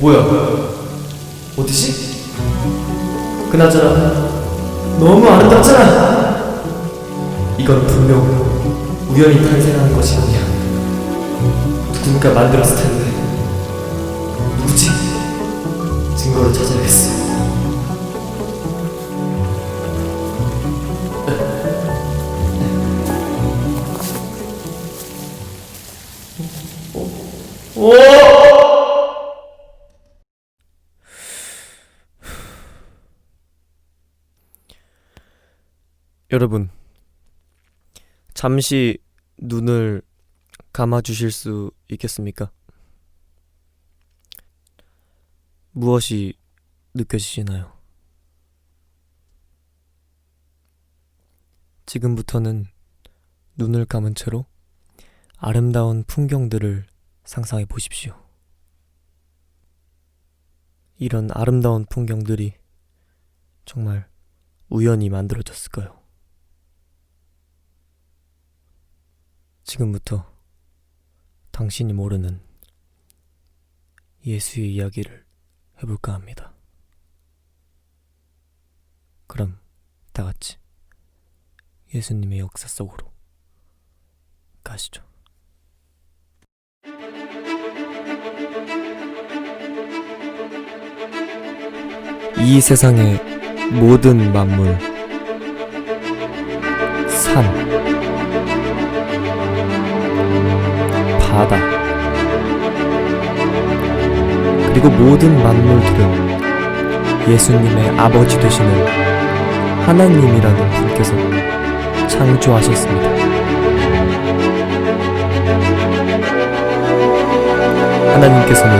뭐야? 어디지? 그나저나 너무 아름답잖아. 이건 분명 우연히 탄생한 것이 아니야. 누군가 만들었을 텐데 누구지? 증거를 찾아야겠어. 여러분, 잠시 눈을 감아 주실 수 있겠습니까? 무엇이 느껴지시나요? 지금부터는 눈을 감은 채로 아름다운 풍경들을 상상해 보십시오. 이런 아름다운 풍경들이 정말 우연히 만들어졌을까요? 지금부터 당신이 모르는 예수의 이야기를 해볼까 합니다. 그럼 다 같이 예수님의 역사 속으로 가시죠. 이 세상의 모든 만물, 산, 바다, 그리고 모든 만물들은 예수님의 아버지 되시는 하나님이라는 분께서 창조하셨습니다. 하나님께서는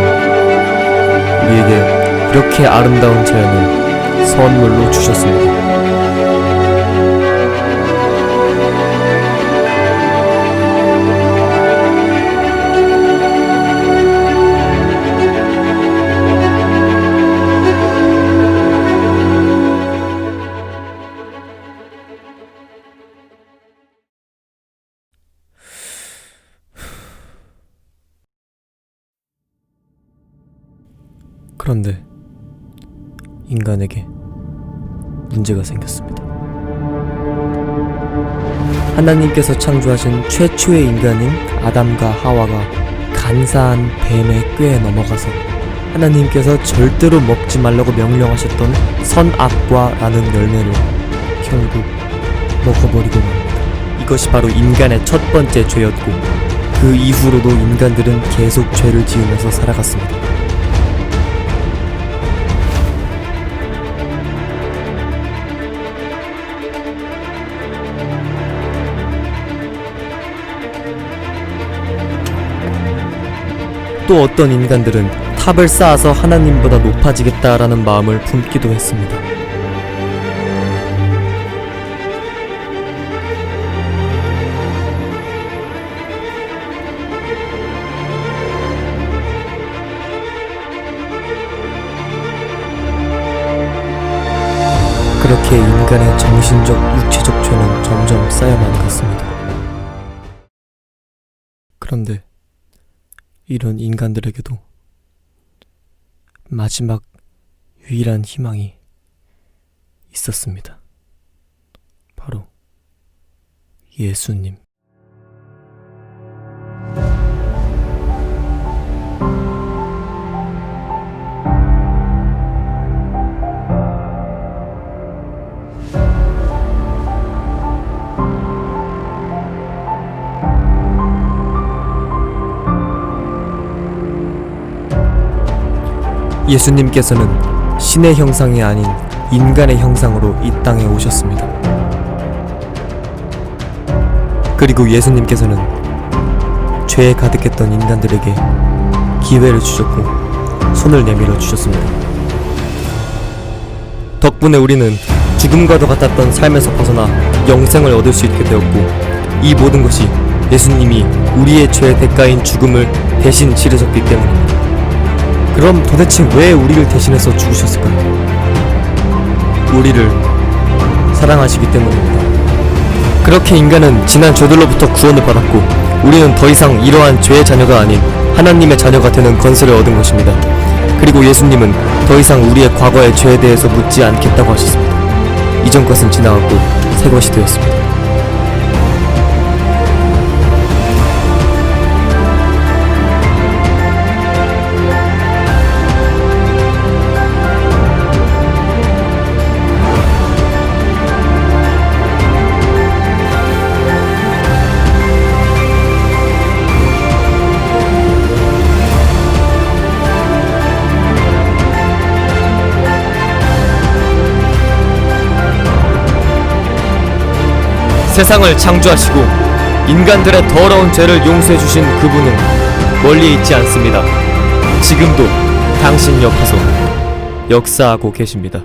우리에게 이렇게 아름다운 자연을 선물로 주셨습니다. 그런데 인간에게 문제가 생겼습니다. 하나님께서 창조하신 최초의 인간인 아담과 하와가 간사한 뱀의 꾀에 넘어가서 하나님께서 절대로 먹지 말라고 명령하셨던 선악과라는 열매를 결국 먹어버리고 맙니다. 이것이 바로 인간의 첫 번째 죄였고 그 이후로도 인간들은 계속 죄를 지으면서 살아갔습니다. 또 어떤 인간들은 탑을 쌓아서 하나님보다 높아지겠다라는 마음을 품기도 했습니다. 그렇게 인간의 정신적, 육체적 죄는 점점 쌓여만 갔습니다. 그런데 이런 인간들에게도 마지막 유일한 희망이 있었습니다. 바로 예수님. 예수님께서는 신의 형상이 아닌 인간의 형상으로 이 땅에 오셨습니다. 그리고 예수님께서는 죄에 가득했던 인간들에게 기회를 주셨고 손을 내밀어 주셨습니다. 덕분에 우리는 죽음과도 같았던 삶에서 벗어나 영생을 얻을 수 있게 되었고 이 모든 것이 예수님이 우리의 죄의 대가인 죽음을 대신 치르셨기 때문입니다. 그럼 도대체 왜 우리를 대신해서 죽으셨을까요? 우리를 사랑하시기 때문입니다. 그렇게 인간은 지난 죄들로부터 구원을 받았고 우리는 더 이상 이러한 죄의 자녀가 아닌 하나님의 자녀가 되는 건설을 얻은 것입니다. 그리고 예수님은 더 이상 우리의 과거의 죄에 대해서 묻지 않겠다고 하셨습니다. 이전 것은 지나갔고 새 것이 되었습니다. 세상을 창조하시고 인간들의 더러운 죄를 용서해 주신 그분은 멀리 있지 않습니다. 지금도 당신 옆에서 역사하고 계십니다.